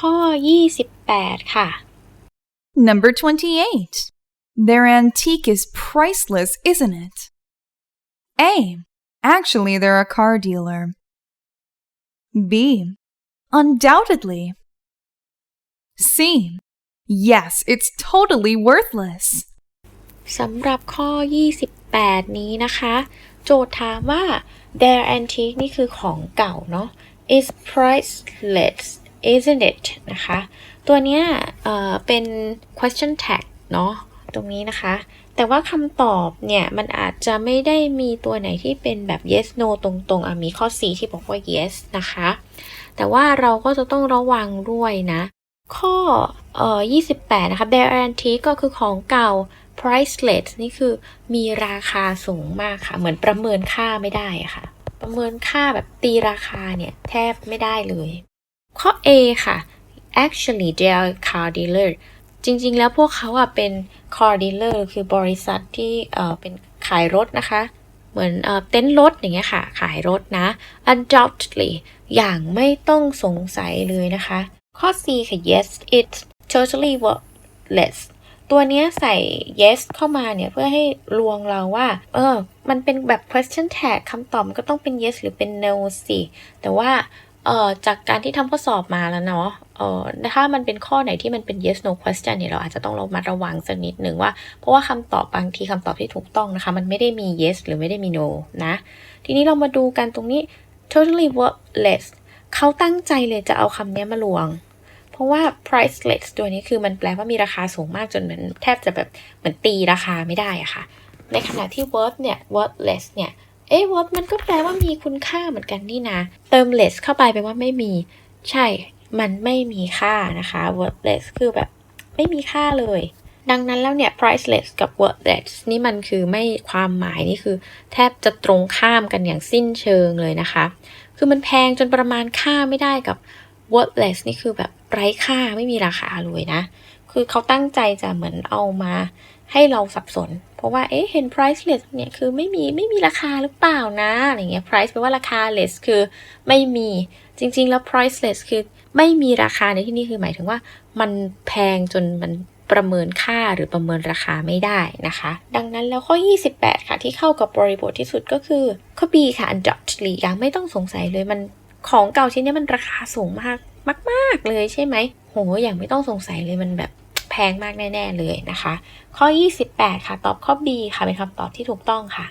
ข้อ 28 ค่ะ Number 28. Their antique is priceless, isn't it? A. Actually, they're a car dealer. B. Undoubtedly. C. Yes, it's totally worthless. สำหรับข้อ 28 นี้นะคะ โจทย์ถามว่า their antique นี่คือของเก่าเนาะ is priceless isn't it นะคะ ตัวเนี้ยเอ่อเป็น question tag เนาะตรงนี้นะคะ แต่ว่าคำตอบเนี่ยมันอาจจะไม่ได้มีตัวไหนที่เป็นแบบ yes no ตรงๆอะมีข้อ C ที่บอกว่า yes นะคะ แต่ว่าเราก็จะต้องระวังด้วยนะ ข้อเอ่อ28 นะคะ their antique ก็คือของเก่า priceless นี่คือมีราคาสูงมากค่ะ เหมือนประเมินค่าไม่ได้ค่ะ ประเมินค่าแบบตีราคาเนี่ยแทบไม่ได้เลย ข้อ A ค่ะ actually they are car dealer จริงๆ แล้วพวกเขาอะเป็น car dealer คือบริษัทที่เอ่อเป็นขายรถนะคะ เหมือนเอ่อเต็นท์รถอย่างเงี้ยค่ะ ขายรถนะ undoubtedly อย่างไม่ต้องสงสัยเลยนะคะ ข้อ C ค่ะ yes it's totally worthless ตัวเนี้ยใส่ yes เข้ามาเนี่ย เพื่อให้ลวงเราว่า เออ มันเป็นแบบ question tag คำตอบก็ต้องเป็น yes หรือเป็น no สิ แต่ว่า เอ่อจากการที่ทำข้อสอบมาแล้วเนาะเอ่อถ้ามันเป็นข้อไหนที่มันเป็น yes no question เนี่ยเราอาจจะต้องระมัดระวังสักนิดหนึ่งว่า เพราะว่าคำตอบบางทีคำตอบที่ถูกต้องนะคะ มันไม่ได้มี yes หรือไม่ได้มี no นะ ทีนี้เรามาดูกันตรงนี้ totally worthless เขาตั้งใจเลยจะเอาคำนี้มาลวง เพราะว่า priceless ตัวนี้คือมันแปลว่ามีราคาสูงมากจนเหมันแทบจะแบบเหมือนตีราคาไม่ได้อะค่ะ ในขณะที่ worth เนี่ย worthless เนี่ย เอ๊ะ worth มันก็แปลว่ามีคุณค่าเหมือนกันนี่นะ เติม less เข้าไปแปลว่าไม่มี ใช่ มันไม่มีค่านะคะ worthless คือแบบไม่มีค่าเลย ดังนั้นแล้วเนี่ย priceless กับ worthless นี่มันคือไม่ความหมายนี่คือ แทบจะตรงข้ามกันอย่างสิ้นเชิงเลยนะคะ คือมันแพงจนประมาณค่าไม่ได้กับ worthless นี่คือแบบไร้ค่าไม่มีราคาเลยนะ คือเขาตั้งใจจะเหมือนเอามาให้เราสับสน เพราะว่าเอ๊ะเห็น priceless เนี่ยคือไม่มีไม่มีราคาหรือเปล่านะอะไรเงี้ย price แปลว่าราคา less คือไม่มีจริง ๆ แล้ว priceless คือไม่มีราคาในที่นี้คือหมายถึงว่า มันแพงจนมันประเมินค่าหรือประเมินราคาไม่ได้นะคะ ดังนั้นแล้วข้อ 28 ค่ะ ที่เข้ากับบริบทที่สุดก็คือข้อ B ค่ะ undoubtedly ยังไม่ต้องสงสัยเลยมัน ของเก่าชิ้นนี้มันราคาสูงมากมาก ๆ เลยใช่ไหมโหอย่างไม่ต้องสงสัยเลยมันแบบแพงมากแน่ ๆ เลยนะคะ ข้อ 28 ค่ะ ตอบข้อ B ค่ะ เป็นคำตอบที่ถูกต้องค่ะ